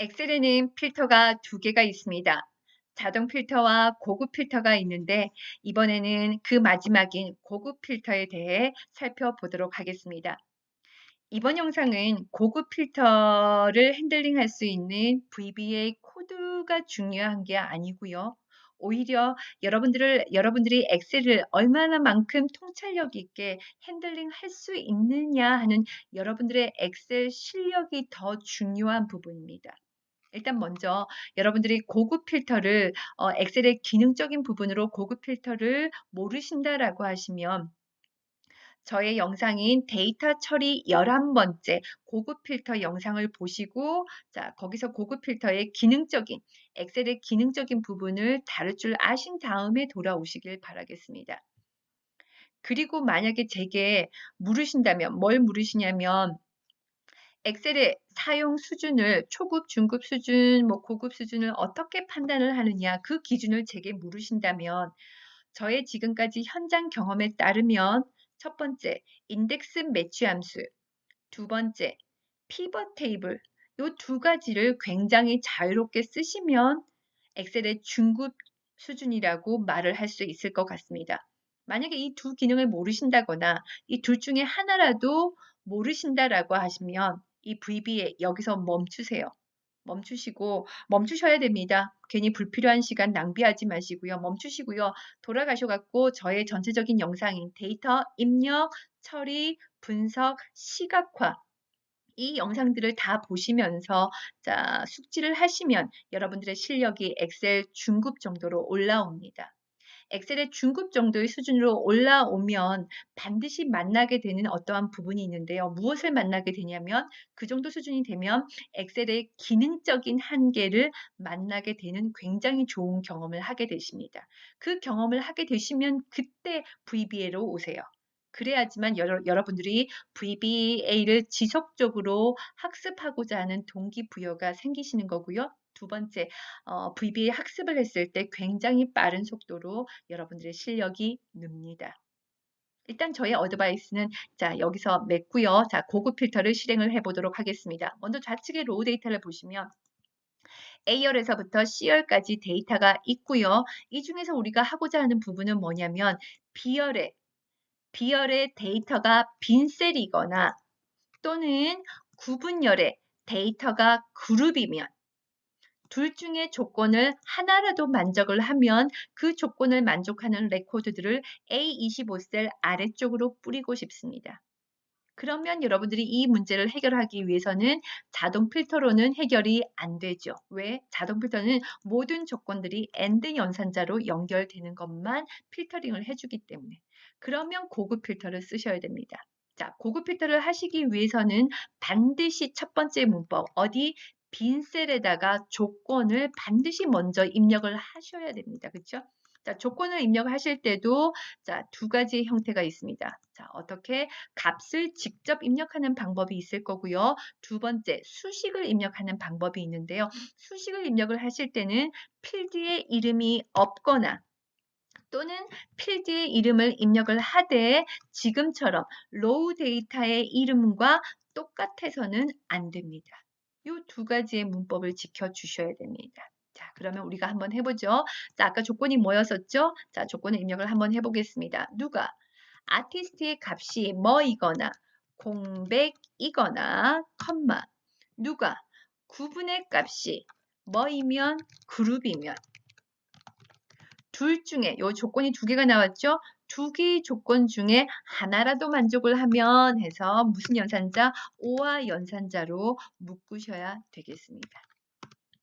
엑셀에는 필터가 두 개가 있습니다. 자동 필터와 고급 필터가 있는데 이번에는 그 마지막인 고급 필터에 대해 살펴보도록 하겠습니다. 이번 영상은 고급 필터를 핸들링 할 수 있는 VBA 코드가 중요한 게 아니고요. 오히려 여러분들을 여러분들이 엑셀을 얼마나 만큼 통찰력 있게 핸들링 할 수 있느냐 하는 여러분들의 엑셀 실력이 더 중요한 부분입니다. 일단 먼저 여러분들이 고급 필터를 어, 엑셀의 기능적인 부분으로 고급 필터를 모르신다라고 하시면 저의 영상인 데이터 처리 11번째 고급 필터 영상을 보시고 자 거기서 고급 필터의 기능적인 엑셀의 기능적인 부분을 다룰 줄 아신 다음에 돌아오시길 바라겠습니다. 그리고 만약에 제게 물으신다면 뭘 물으시냐면 엑셀의 사용 수준을 초급, 중급 수준, 뭐 고급 수준을 어떻게 판단을 하느냐 그 기준을 제게 물으신다면 저의 지금까지 현장 경험에 따르면 첫 번째 인덱스 매치 함수, 두 번째 피벗 테이블 이 두 가지를 굉장히 자유롭게 쓰시면 엑셀의 중급 수준이라고 말을 할 수 있을 것 같습니다. 만약에 이 두 기능을 모르신다거나 이 둘 중에 하나라도 모르신다라고 하시면 이 VB에 여기서 멈추세요. 멈추시고 멈추셔야 됩니다. 괜히 불필요한 시간 낭비하지 마시고요. 멈추시고요. 돌아가셔갖고 저의 전체적인 영상인 데이터 입력, 처리, 분석, 시각화 이 영상들을 다 보시면서 자, 숙지를 하시면 여러분들의 실력이 엑셀 중급 정도로 올라옵니다. 엑셀의 중급 정도의 수준으로 올라오면 반드시 만나게 되는 어떠한 부분이 있는데요. 무엇을 만나게 되냐면 그 정도 수준이 되면 엑셀의 기능적인 한계를 만나게 되는 굉장히 좋은 경험을 하게 되십니다. 그 경험을 하게 되시면 그때 VBA로 오세요. 그래야지만 여러, 여러분들이 VBA를 지속적으로 학습하고자 하는 동기부여가 생기시는 거고요. 두 번째, 어, VBA 학습을 했을 때 굉장히 빠른 속도로 여러분들의 실력이 늡니다. 일단 저의 어드바이스는 자 여기서 맺고요. 자 고급 필터를 실행을 해보도록 하겠습니다. 먼저 좌측에 로우 데이터를 보시면 A열에서부터 C열까지 데이터가 있고요. 이 중에서 우리가 하고자 하는 부분은 뭐냐면 B열에 B열의 데이터가 빈 셀이거나 또는 구분열의 데이터가 그룹이면 둘 중에 조건을 하나라도 만족을 하면 그 조건을 만족하는 레코드들을 A25셀 아래쪽으로 뿌리고 싶습니다. 그러면 여러분들이 이 문제를 해결하기 위해서는 자동 필터로는 해결이 안 되죠. 왜? 자동 필터는 모든 조건들이 AND 연산자로 연결되는 것만 필터링을 해주기 때문에. 그러면 고급 필터를 쓰셔야 됩니다. 자, 고급 필터를 하시기 위해서는 반드시 첫 번째 문법, 어디 빈 셀에다가 조건을 반드시 먼저 입력을 하셔야 됩니다. 그렇죠? 자, 조건을 입력하실 때도 자, 두 가지 형태가 있습니다. 자, 어떻게 값을 직접 입력하는 방법이 있을 거고요. 두 번째, 수식을 입력하는 방법이 있는데요. 수식을 입력을 하실 때는 필드의 이름이 없거나 또는 필드의 이름을 입력을 하되 지금처럼 로우 데이터의 이름과 똑같아서는 안 됩니다. 이 두 가지의 문법을 지켜주셔야 됩니다. 자, 그러면 우리가 한번 해보죠. 자, 아까 조건이 뭐였었죠? 자, 조건을 입력을 한번 해보겠습니다. 누가 아티스트의 값이 뭐이거나 공백이거나 컴마 누가 구분의 값이 뭐이면 그룹이면 둘 중에 요 조건이 두 개가 나왔죠? 두 개의 조건 중에 하나라도 만족을 하면 해서 무슨 연산자? 오와 연산자로 묶으셔야 되겠습니다.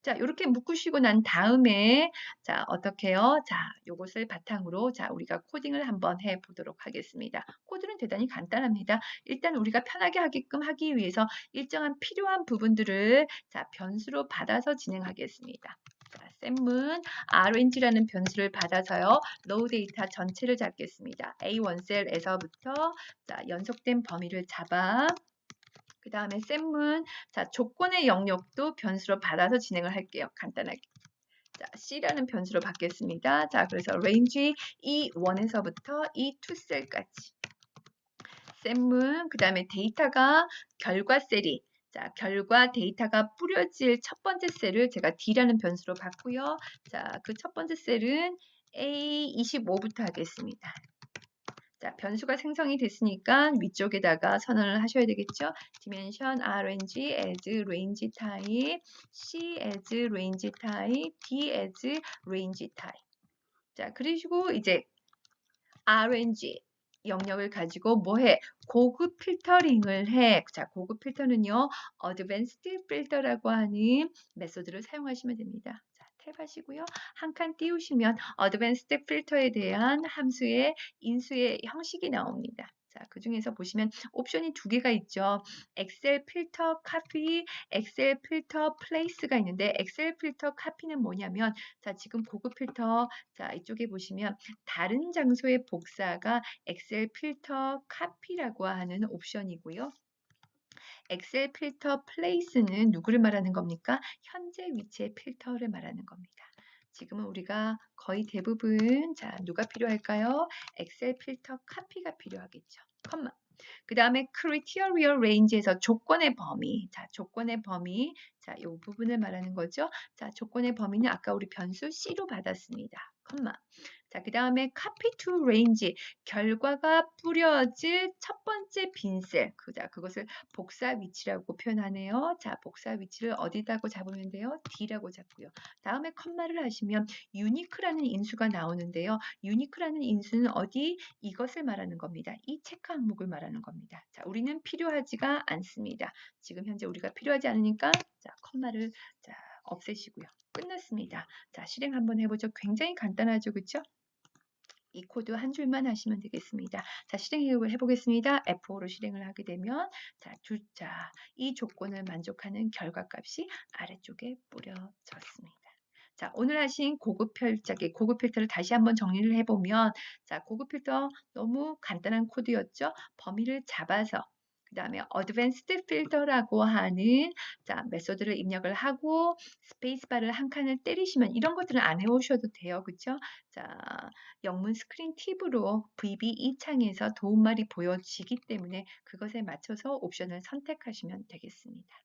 자, 이렇게 묶으시고 난 다음에 자, 어떻게 해요? 자, 요것을 바탕으로 자, 우리가 코딩을 한번 해 보도록 하겠습니다. 코드는 대단히 간단합니다. 일단 우리가 편하게 하게끔 하기 위해서 일정한 필요한 부분들을 자, 변수로 받아서 진행하겠습니다. 자, 샘문 rng라는 변수를 받아서요. 로우 데이터 전체를 잡겠습니다. A1 셀에서부터 자, 연속된 범위를 잡아 그 다음에 샘문 자 조건의 영역도 변수로 받아서 진행을 할게요. 간단하게. 자, C라는 변수로 받겠습니다. 자, 그래서 range E1에서부터 E2 셀까지. 샘문, 그 다음에 데이터가 결과 셀이 자, 결과 데이터가 뿌려질 첫 번째 셀을 제가 D라는 변수로 봤고요. 자, 그 첫 번째 셀은 A25부터 하겠습니다. 자, 변수가 생성이 됐으니까 위쪽에다가 선언을 하셔야 되겠죠. dimension rng as range type, c as range type, d as range type. 자, 그리고 이제 rng 영역을 가지고 뭐해? 고급 필터링을 해. 자, 고급 필터는요. 어드밴스드 필터라고 하는 메소드를 사용하시면 됩니다. 자, 탭 하시고요. 한 칸 띄우시면 어드밴스드 필터에 대한 함수의 인수의 형식이 나옵니다. 자, 그 중에서 보시면 옵션이 두 개가 있죠. 엑셀 필터 카피, 엑셀 필터 플레이스가 있는데 엑셀 필터 카피는 뭐냐면 자, 지금 고급 필터 자, 이쪽에 보시면 다른 장소의 복사가 엑셀 필터 카피라고 하는 옵션이고요. 엑셀 필터 플레이스는 누구를 말하는 겁니까? 현재 위치의 필터를 말하는 겁니다. 지금은 우리가 거의 대부분 자 누가 필요할까요? 엑셀 필터 카피가 필요하겠죠. 컴마. 그 다음에 criteria range에서 조건의 범위. 자, 조건의 범위. 자, 이 부분을 말하는 거죠. 자, 조건의 범위는 아까 우리 변수 C로 받았습니다. 컴마. 자, 그 다음에 copy to range. 결과가 뿌려질 첫 번째 빈셀. 그, 자, 그것을 복사 위치라고 표현하네요. 자, 복사 위치를 어디다고 잡으면 돼요? D라고 잡고요. 다음에 컴마를 하시면 unique라는 인수가 나오는데요. unique라는 인수는 어디? 이것을 말하는 겁니다. 이 체크 항목을 말하는 겁니다. 자, 우리는 필요하지가 않습니다. 지금 현재 우리가 필요하지 않으니까 자, 컴마를 자, 없애시고요. 끝났습니다. 자, 실행 한번 해보죠. 굉장히 간단하죠. 그렇죠? 이 코드 한 줄만 하시면 되겠습니다. 자, 실행을 해보겠습니다. F5로 실행을 하게 되면 자, 두, 자, 이 조건을 만족하는 결과값이 아래쪽에 뿌려졌습니다. 자, 오늘 하신 고급 필자기, 고급 필터를 다시 한번 정리를 해보면 자, 고급 필터 너무 간단한 코드였죠. 범위를 잡아서 그 다음에 어드밴스드 필터라고 하는 자, 메소드를 입력을 하고 스페이스바를 한 칸을 때리시면 이런 것들은 안 해오셔도 돼요. 그쵸? 자, 영문 스크린 팁으로 VB 2창에서 도움말이 보여지기 때문에 그것에 맞춰서 옵션을 선택하시면 되겠습니다.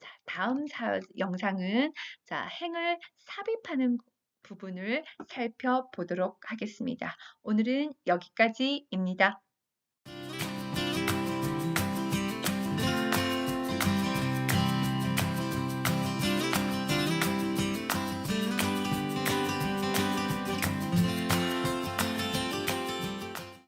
자, 다음 사, 영상은 자, 행을 삽입하는 부분을 살펴보도록 하겠습니다. 오늘은 여기까지입니다.